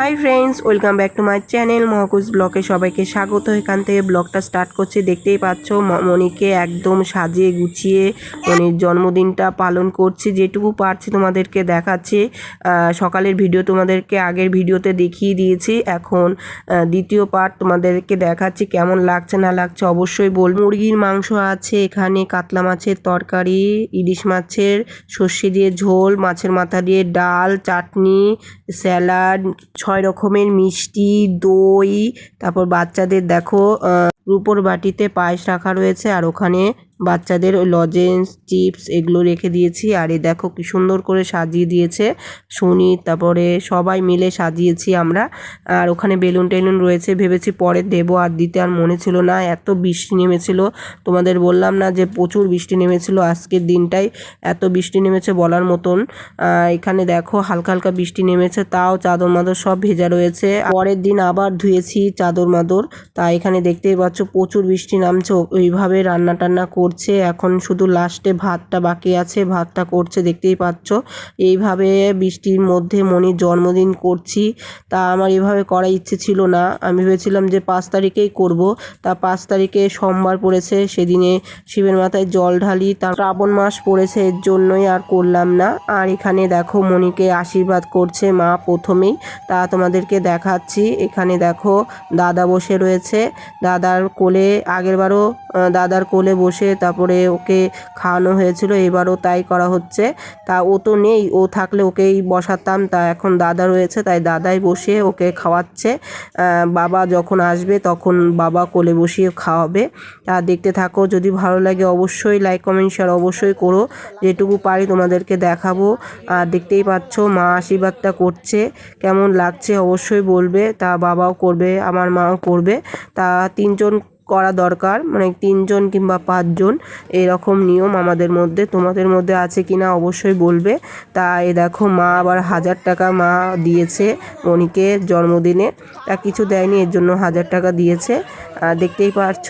Hi friends welcome back to my channel মহাকুজ ব্লকে সবাইকে স্বাগত। এখান থেকে ব্লগটা স্টার্ট করছি, দেখতেই পাচ্ছ, ম- মণিকে একদম সাজিয়ে গুছিয়ে মনির জন্মদিনটা পালন করছি, যেটুকু পারছি তোমাদেরকে দেখাচ্ছি। সকালের ভিডিও তোমাদেরকে আগের ভিডিওতে দেখিয়ে দিয়েছি। এখন দ্বিতীয় পার্ট তোমাদেরকে দেখাচ্ছি, কেমন লাগছে, না লাগছে অবশ্যই বল। মুরগির মাংস আছে, এখানে কাতলা মাছের তরকারি, ইলিশ মাছের সর্ষে দিয়ে ঝোল, মাছের মাথা দিয়ে ডাল, চাটনি স্যালাড, ছয় রকমের মিষ্টি, দই, তারপর বাচ্চাদের দেখো আ রুপোর বাটিতে পায়েস রাখা রয়েছে আর ওখানে বাচ্চাদের লজেন্স, চিপস এগুলো রেখে দিয়েছি। আর এই দেখো কি সুন্দর করে সাজিয়ে দিয়েছে সুনিত তারপরে সবাই মিলে সাজিয়েছি আমরা। আর ওখানে বেলুন টেলুন রয়েছে, ভেবেছি পরে দেবো আর দিতে আর মনে ছিল না। এত বৃষ্টি নেমেছিল, তোমাদের বললাম না যে প্রচুর বৃষ্টি নেমেছিল আজকের দিনটাই, এত বৃষ্টি নেমেছে বলার মতন। এখানে দেখো হালকা হালকা বৃষ্টি নেমেছে, তাও চাদর মাদর সব ভেজা রয়েছে। পরের দিন আবার ধুয়েছি চাদর মাদর, তা এখানে দেখতেই পাচ্ছ প্রচুর বৃষ্টি নামছে, ওইভাবে রান্না টান্না করছে। এখন শুধু লাস্টে ভাতটা বাকি আছে, ভাতটা করছে, দেখতেই পাচ্ছ। এইভাবে বৃষ্টির মধ্যে মনির জন্মদিন করছি। তা আমার এভাবে করার ইচ্ছে ছিল না। আমি ভেবেছিলাম যে পাঁচ তারিখেই করব। তা পাঁচ তারিখে সোমবার পড়েছে, সেদিনে শিবের মাথায় জল ঢালি তা শ্রাবণ মাস পড়েছে, এর জন্যই আর করলাম না। আর এখানে দেখো, মনিকে আশীর্বাদ করছে মা প্রথমেই। তা তোমাদেরকে দেখাচ্ছি। এখানে দেখো, দাদা বসে রয়েছে। দাদার কোলে, আগেরবারও দাদার কোলে বসে তারপরে ওকে খাওয়ানো হয়েছিল, এবারও তাই করা হচ্ছে। তা ও তো নেই, ও থাকলে ওকেই বসাতাম। তা এখন দাদা রয়েছে, তাই দাদাই বসে ওকে খাওয়াচ্ছে। বাবা যখন আসবে তখন বাবা কোলে বসিয়ে খাওয়াবে। তা দেখতে থাকো, যদি ভালো লাগে অবশ্যই লাইক কমেন্ট শেয়ার অবশ্যই করো। যেটুকু পারি তোমাদেরকে দেখাবো। আর দেখতেই পাচ্ছ, মা আশীর্বাদটা করছে। কেমন লাগছে অবশ্যই বলবে। তা বাবাও করবে, আমার মাও করবে। তা তিনজন করা দরকার মানে তিনজন কিংবা পাঁচজন, এরকম নিয়ম আমাদের মধ্যে, তোমাদের মধ্যে আছে কি না অবশ্যই বলবে। তা এ দেখো, মা আবার হাজার টাকা মা দিয়েছে মনিকে জন্মদিনে। তা কিছু দেয়নি, এর জন্য হাজার টাকা দিয়েছে। দেখতেই পারছ?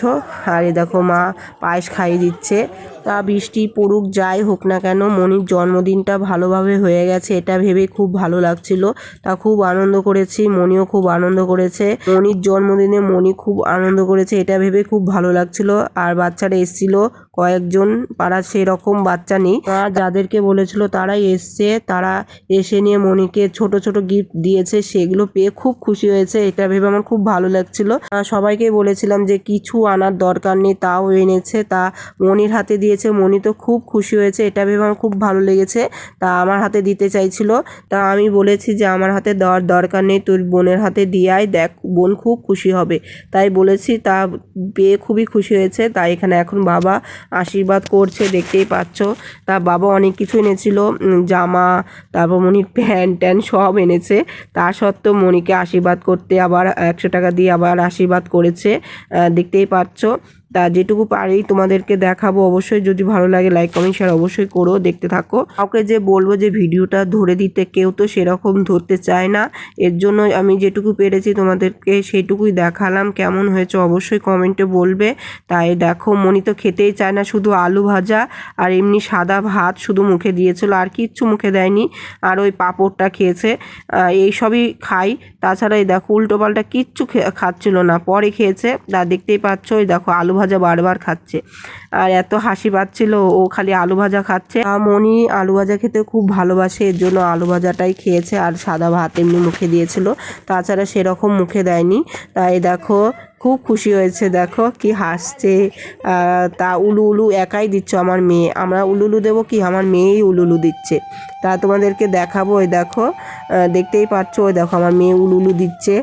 আর এ দেখো, মা পায়েস খাইয়ে দিচ্ছে। তা বৃষ্টি পড়ুক, যাই হোক না কেন মনির জন্মদিনটা ভালোভাবে হয়ে গেছে, এটা ভেবে খুব ভালো লাগছিল। তা খুব আনন্দ করেছি মনিও খুব আনন্দ করেছে। মনির জন্মদিনে মনি খুব আনন্দ করেছে, এটা ভেবে খুব ভালো লাগছিল। আর বাচ্চারা এসেছিল, কয়েকজন পাড়া সেরকম বাচ্চা নেই। যাদেরকে বলেছিল তারাই এসছে, তারা এসে নিয়ে মনিকে ছোট ছোট গিফট দিয়েছে, সেগুলো পেয়ে খুব খুশি হয়েছে, এটা ভেবে আমার খুব ভালো লাগছিল। সবাইকে বলেছিলাম যে কিছু আনার দরকার নেই, তাও এনেছে, তা মনির হাতে দিয়েছে। মনি তো খুব খুশি হয়েছে, এটা ভেবে আমার খুব ভালো লেগেছে। তা আমার হাতে দিতে চাইছিল। তা আমি বলেছি যে, আমার হাতে দেওয়ার দরকার নেই, তোর বোনের হাতে দিয়াই দেখ, বোন খুব খুশি হবে। তাই বলেছি, তা পেয়ে খুবই খুশি হয়েছে। তাই এখানে এখন বাবা আশীর্বাদ করছে, দেখতেই পাচ্ছ। তা বাবা অনেক কিছু এনেছিল জামা, তারপর মনির প্যান্ট ট্যান্ট সব এনেছে। তা সত্ত্বেও মনিকে আশীর্বাদ করতে আবার একশো টাকা দিয়ে আবার আশীর্বাদ করেছে। দেখতেই পাচ্ছ। তা যেটুকু পারি তোমাদেরকে দেখাবো। অবশ্যই যদি ভালো লাগে লাইক কমেন্ট শেয়ার অবশ্যই করো, দেখতে থাকো। কাউকে যে বলব যে ভিডিওটা ধরে দিতে কেউ তো সেরকম ধরতে চায় না। এর জন্য আমি যেটুকু পেরেছি তোমাদেরকে সেটুকুই দেখালাম। কেমন হয়েছে অবশ্যই কমেন্টে বলবে। তাই দেখো, মনি তো খেতেই চায় না, শুধু আলু ভাজা আর এমনি সাদা ভাত শুধু মুখে দিয়েছিল, আর কিচ্ছু মুখে দেয়নি। আর ওই পাঁপড়টা খেয়েছে। এই সবই খাই। তাছাড়া এই দেখো উল্টো পাল্টা কিচ্ছু খাচ্ছিল না। পরে খেয়েছে। তা দেখতেই পাচ্ছ, ওই দেখো, আলু ভাজা বারবার খাচ্ছে। আর এত হাসি পাচ্ছিল, ও খালি আলু ভাজা খাচ্ছে মনি আলু ভাজা খেতে খুব ভালোবাসে, এর জন্য আলু ভাজাটাই খেয়েছে আর সাদা ভাত এমনি মুখে দিয়েছিল। তাছাড়া সেরকম মুখে দেয়নি। তাই দেখো খুব খুশি হয়েছে, দেখো কি হাসছে। তা উলু উলু একাই দিচ্ছ আমার মেয়ে। আমরা উলুলু দেবো কি? আমার মেয়েই উলুলু দিচ্ছে। তা তোমাদেরকে দেখাবো ওই দেখো। দেখতেই পাচ্ছ ওই দেখো আমার মেয়ে উলুলু দিচ্ছে।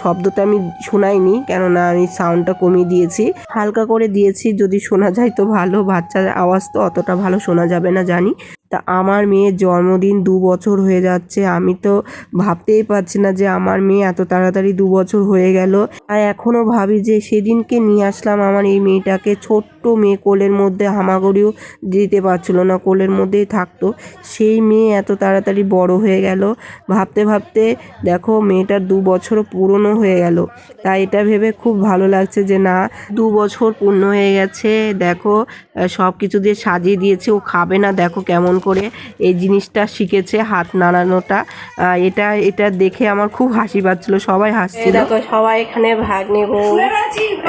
শব্দটা আমি শোনাইনি, কেননা আমি সাউন্ডটা কমিয়ে দিয়েছি। হালকা করে দিয়েছি, যদি শোনা যায় তো ভালো। বাচ্চার আওয়াজ তো অতটা ভালো শোনা যাবে না, জানি। তা আমার মেয়ের জন্মদিন দু বছর হয়ে যাচ্ছে। আমি তো ভাবতেই পারছি না যে আমার মেয়ে এত তাড়াতাড়ি দু বছর হয়ে গেল। আর এখনও ভাবি যে সেদিনকে নিয়ে আসলাম আমার এই মেয়েটাকে। ছোট্ট মেয়ে কোলের মধ্যে হামাগুড়িও দিতে পারছিল না, কোলের মধ্যেই থাকতো। সেই মেয়ে এত তাড়াতাড়ি বড় হয়ে গেল। ভাবতে ভাবতে দেখো মেয়েটার দু বছরও পুরনো হয়ে গেল। তাই এটা ভেবে খুব ভালো লাগছে যে না, দু বছর পূর্ণ হয়ে গেছে। দেখো সব কিছু দিয়ে সাজিয়ে দিয়েছে। ও খাবে না। দেখো কেমন করে এই জিনিসটা শিখেছে হাত নাড়ানোটা। এটা এটা দেখে আমার খুব হাসি পাচ্ছিল সবাই হাসছিল। দেখো সবাই এখানে ভাগ নেব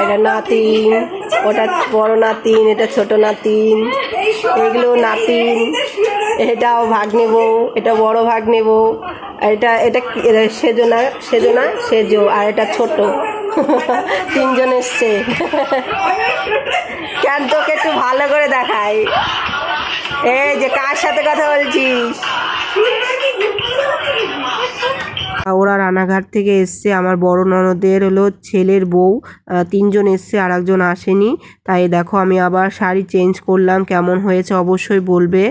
এটা নাতিন ওটা বড় নাতিন এটা ছোট নাতিন এগুলো নাতিন। এটাও ভাগ নেব এটা বড় ভাগ নেব আর এটা এটা সেজনা সেজনা সেজো আর এটা ছোট। তিনজন এসছে। কেন তোকে একটু ভালো করে দেখাই? এই যে কার সাথে কথা বলছিস? ওরা রানাঘাট থেকে এসছে, আমার বড় ননদের হলো ছেলের বউ তিনজন এসছে আর একজন আসেনি। তাই দেখো আমি আবার শাড়ি চেঞ্জ করলাম, কেমন হয়েছে অবশ্যই বলবে।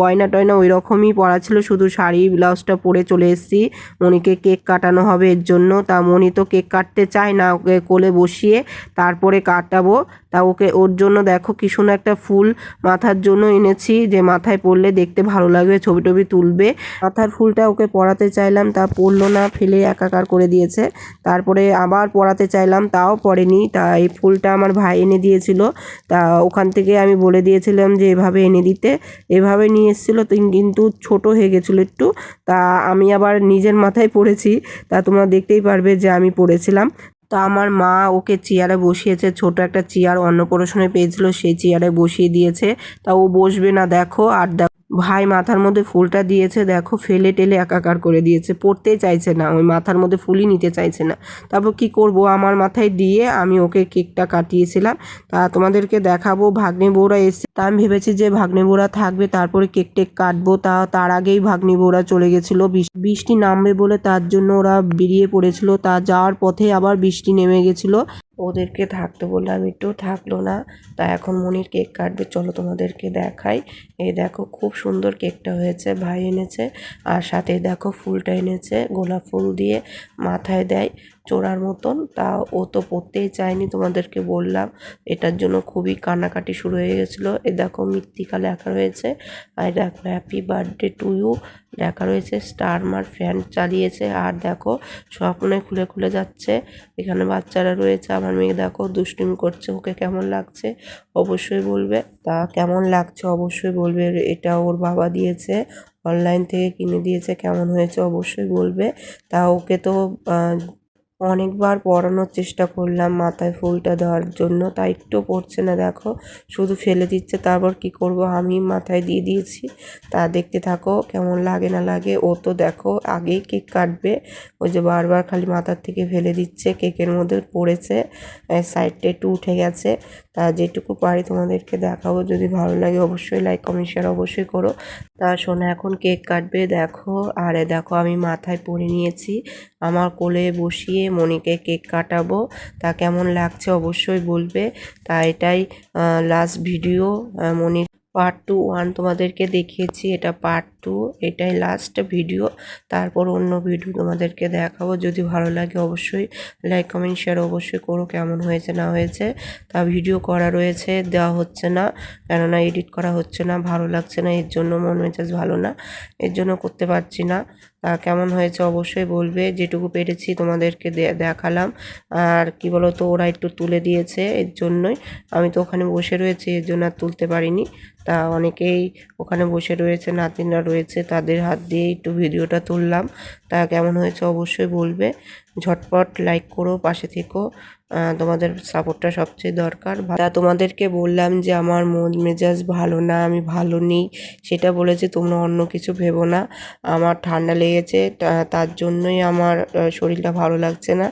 গয়না টয়না ওই রকমই পরা ছিল, শুধু শাড়ি, ব্লাউজটা পরে চলে এসেছি। মনিকে কেক কাটানো হবে এর জন্য। তা মনি তো কেক কাটতে চায় না, ওকে কোলে বসিয়ে তারপরে কাটাবো। তা ওকে, ওর জন্য দেখো কি সুন্দর একটা ফুল মাথার জন্য এনেছি, যে মাথায় পড়লে দেখতে ভালো লাগবে, ছবি টবি তুলবে। মাথার ফুলটা ওকে পরাতে চাইলাম, তা পড়ল না, ফেলে একাকার করে দিয়েছে। তারপরে আবার পড়াতে চাইলাম, তাও পড়েনি। তা এই ফুলটা আমার ভাই এনে দিয়েছিল। তা ওখান থেকে আমি বলে দিয়েছিলাম যে এভাবে এনে দিতে। এভাবে নিয়ে এসেছিল কিন্তু ছোট হয়ে গেছিল একটু। তা আমি আবার নিজের মাথায় পড়েছি। তা তোমরা দেখতেই পারবে যে আমি পড়েছিলাম। তা আমার মা ওকে চেয়ারে বসিয়েছে। ছোট একটা চেয়ার অন্নপ্রাশনে পেয়েছিল, সেই চেয়ারে বসিয়ে দিয়েছে। তা ও বসবে না, দেখো, আর দেখো ভাই মাথার মধ্যে ফুলটা দিয়েছে, দেখো, ফেলে টেলে একাকার করে দিয়েছে। পড়তেই চাইছে না, ওই মাথার মধ্যে ফুলই নিতে চাইছে না। তারপর কি করব? আমার মাথায় দিয়ে আমি ওকে কেকটা কাটিয়েছিলাম। তা তোমাদেরকে দেখাবো, ভাগ্নে বউরা এসে তা আমি ভেবেছি যে ভাগ্নে বউরা থাকবে, তারপরে কেক টেক কাটবো। তা তার আগেই ভাগ্নে বউরা চলে গেছিল। বৃষ- বৃষ্টি নামবে বলে তার জন্য ওরা বেরিয়ে পড়েছিল। তা যাওয়ার পথে আবার বৃষ্টি নেমে গেছিল। ওদেরকে থাকতে বললাম একটু থাকল না। তা এখন মনির কেক কাটবে, চলো তোমাদেরকে দেখাই। এই দেখো খুব সুন্দর কেকটা হয়েছে, ভাই এনেছে। আর সাথে দেখো ফুলটা এনেছে, গোলাপ ফুল দিয়ে মাথায় দেয়। চোরার মতন। তা ও তো পড়তেই চায়নি তোমাদেরকে বললাম। এটার জন্য খুবই কান্নাকাটি শুরু হয়ে গেছিল। এ দেখো মৃত্তিকা লেখা রয়েছে। আর দেখো, হ্যাপি বার্থডে টু ইউ লেখা রয়েছে। স্টার মার ফ্যান চালিয়েছে। আর দেখো, স্বপ্নে খুলে খুলে যাচ্ছে। এখানে বাচ্চারা রয়েছে। আমার মেয়ে দেখো দুষ্টুমি করছে। ওকে কেমন লাগছে? অবশ্যই বলবে। তা কেমন লাগছে অবশ্যই বলবে। এটা ওর বাবা দিয়েছে। অনলাইন থেকে কিনে দিয়েছে। কেমন হয়েছে অবশ্যই বলবে। তা ওকে তো অনেকবার পরানোর চেষ্টা করলাম মাথায় ফুলটা দেওয়ার জন্য তাই একটু পড়ছে না, দেখো। শুধু ফেলে দিচ্ছে, তারপর কি করব? আমি মাথায় দিয়ে দিয়েছি। তা দেখতে থাকো কেমন লাগে না লাগে। ও তো দেখো আগেই কেক কাটবে। ওই যে বারবার খালি মাথার থেকে ফেলে দিচ্ছে, কেকের মধ্যে পড়েছে সাইডটা একটু উঠে গেছে। তা যেটুকু পারি তোমাদেরকে দেখাবো। যদি ভালো লাগে অবশ্যই লাইক কমেন্ট শেয়ার অবশ্যই করো। তা শোনা এখন কেক কাটবে, দেখো। আর দেখো, আমি মাথায় পরে নিয়েছি। আমার কোলে বসিয়ে মনিকে কেক কাটাবো। তা কেমন লাগছে অবশ্যই বলবে। তা এটাই last video Monir part two one তোমাদেরকে দেখিয়েছি। এটা পার্ট টু এটাই লাস্ট ভিডিও তারপর অন্য ভিডিও তোমাদেরকে দেখাবো। যদি ভালো লাগে অবশ্যই লাইক কমেন্ট শেয়ার অবশ্যই করো, কেমন হয়েছে, না হয়েছে। তা ভিডিও করা রয়েছে, দেওয়া হচ্ছে না। কেননা এডিট করা হচ্ছে না, ভালো লাগছে না, এর জন্য মন মেজাজ ভালো না, এর জন্য করতে পারছি না। তা কেমন হয়েছে অবশ্যই বলবে, যেটুকু পেরেছি তোমাদেরকে দেখালাম। আর কি বলো তো ওরা একটু তুলে দিয়েছে, এর জন্যই। আমি তো ওখানে বসে রয়েছি, এর জন্য আর তুলতে পারিনি। তা অনেকেই ওখানে বসে রয়েছে, নাতিনরা রয়েছে তাদের হাত দিয়ে একটু ভিডিওটা তুললাম। তা কেমন হয়েছে অবশ্যই বলবে। ঝটপট লাইক করো, পাশে থেকো। তোমাদের সাপোর্টটা সবচেয়ে দরকার। তা তোমাদেরকে বললাম যে, আমার মন মেজাজ ভালো না, আমি ভালো নেই। সেটা বলেছে, তোমরা অন্য কিছু ভেবো না। আমার ঠান্ডা লেগেছে তার জন্যই আমার শরীরটা ভালো লাগছে না।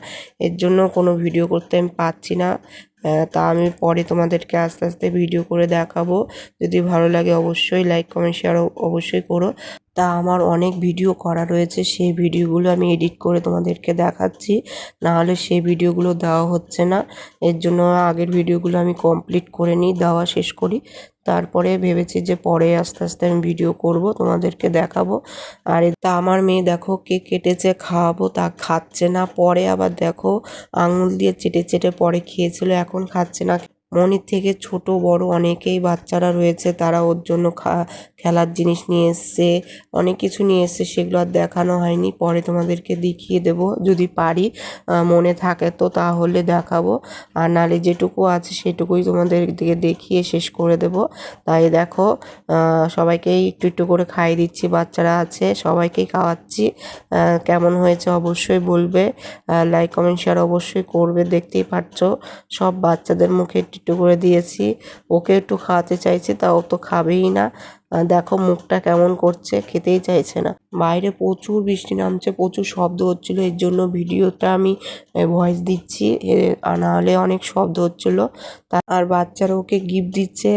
এর জন্য কোনো ভিডিও করতে আমি পারছি না। তা আমি পরে তোমাদেরকে আস্তে আস্তে ভিডিও করে দেখাবো। যদি ভালো লাগে অবশ্যই লাইক কমেন্ট শেয়ার অবশ্যই করো। তা আমার অনেক ভিডিও করা রয়েছে, সেই ভিডিওগুলো আমি এডিট করে তোমাদেরকে দেখাচ্ছি। নাহলে সেই ভিডিওগুলো দেওয়া হচ্ছে না। এর জন্য আগের ভিডিওগুলো আমি কমপ্লিট করে নিই, দেওয়া শেষ করি। তারপরে ভেবেছি যে পরে আস্তে আস্তে আমি ভিডিও করব, তোমাদেরকে দেখাবো। আর এটা আমার মেয়ে দেখো কে কেটেছে খাওয়াবো, তা খাচ্ছে না, পরে আবার দেখো আঙুল দিয়ে চেটে চেটে পরে খেয়েছিল, এখন খাচ্ছে না। মনির থেকে ছোট, বড় অনেকেই বাচ্চারা রয়েছে, তারা ওর জন্য খা, খেলার জিনিস নিয়ে এসছে, অনেক কিছু নিয়ে এসছে, সেগুলো আর দেখানো হয়নি। পরে তোমাদেরকে দেখিয়ে দেব। যদি পারি মনে থাকে তো তাহলে দেখাবো। আর নালে যেটুকু আছে সেটুকুই তোমাদের দিকে দেখিয়ে শেষ করে দেব। তাই দেখো সবাইকেই একটু একটু করে খাইয়ে দিচ্ছি, বাচ্চারা আছে, সবাইকেই খাওয়াচ্ছি। কেমন হয়েছে অবশ্যই বলবে। লাইক কমেন্ট শেয়ার অবশ্যই করবে, দেখতেই পাচ্ছ সব বাচ্চাদের মুখে একটু একটু করে দিয়েছি। ওকে একটু খাওয়াতে চাইছি তা ও তো খাবেই না। দেখো মুখটা কেমন করছে, খেতেই চাইছে না। বাইরে প্রচুর বৃষ্টি নামছে, প্রচুর শব্দ হচ্ছিল। এর জন্য ভিডিওটা আমি ভয়েস দিচ্ছি। আর নাহলে অনেক শব্দ হচ্ছিল। আর বাচ্চারা ওকে গিফট দিচ্ছে।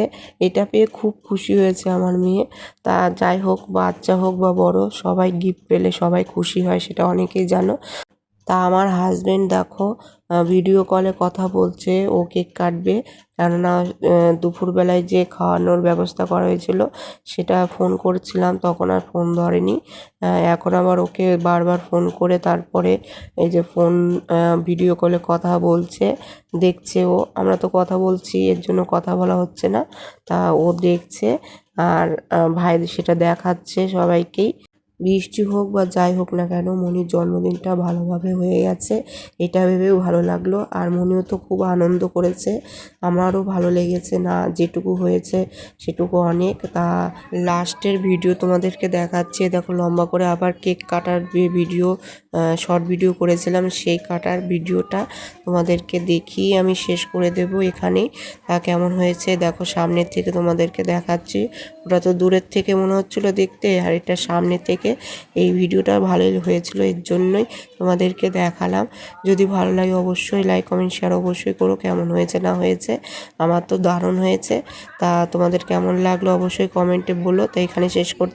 এটা পেয়ে খুব খুশি হয়েছে আমার মেয়ে। তা, যাই হোক, বাচ্চা হোক বা বড়, সবাই গিফট পেলে সবাই খুশি হয়, সেটা অনেকেই জানো। তা, আমার হাজব্যান্ড দেখো ভিডিও কলে কথা বলছে, ও কেক কাটবে। কেননা দুপুরবেলায় যে খাওয়ানোর ব্যবস্থা করা হয়েছিল, সেটা ফোন করেছিলাম, তখন আর ফোন ধরেনি। এখন আবার ওকে বারবার ফোন করে তারপরে এই যে ফোন ভিডিও কলে কথা বলছে, দেখছে ও। আমরা তো কথা বলছি, এর জন্য কথা বলা হচ্ছে না। তা ও দেখছে, আর ভাই সেটা দেখাচ্ছে সবাইকেই। বৃষ্টি হোক বা যাই হোক না কেন, মনির জন্মদিনটা ভালোভাবে হয়ে গেছে, এটা ভেবেও ভালো লাগল। আর মনিও তো খুব আনন্দ করেছে, আমারও ভালো লেগেছে না, যেটুকু হয়েছে সেটুকু অনেক। তা লাস্টের ভিডিও তোমাদেরকে দেখাচ্ছে, দেখো লম্বা করে আবার কেক কাটার ভিডিও শর্ট ভিডিও করেছিলাম, সেই কাটার ভিডিওটা তোমাদেরকে দেখিয়ে আমি শেষ করে দেব এখানেই তা কেমন হয়েছে দেখো সামনের থেকে তোমাদেরকে দেখাচ্ছি। ওটা তো দূরের থেকে মনে হচ্ছিল দেখতে, আর এটা সামনে থেকে। এই ভিডিওটা ভালোই হয়েছিল, এর জন্যই তোমাদেরকে দেখালাম। যদি ভালো লাগে অবশ্যই লাইক কমেন্ট শেয়ার অবশ্যই করো, কেমন হয়েছে, না হয়েছে। আমার তো দারুণ হয়েছে। তা তোমাদের কেমন লাগল অবশ্যই কমেন্টে বলো। তো এখানে শেষ করছি।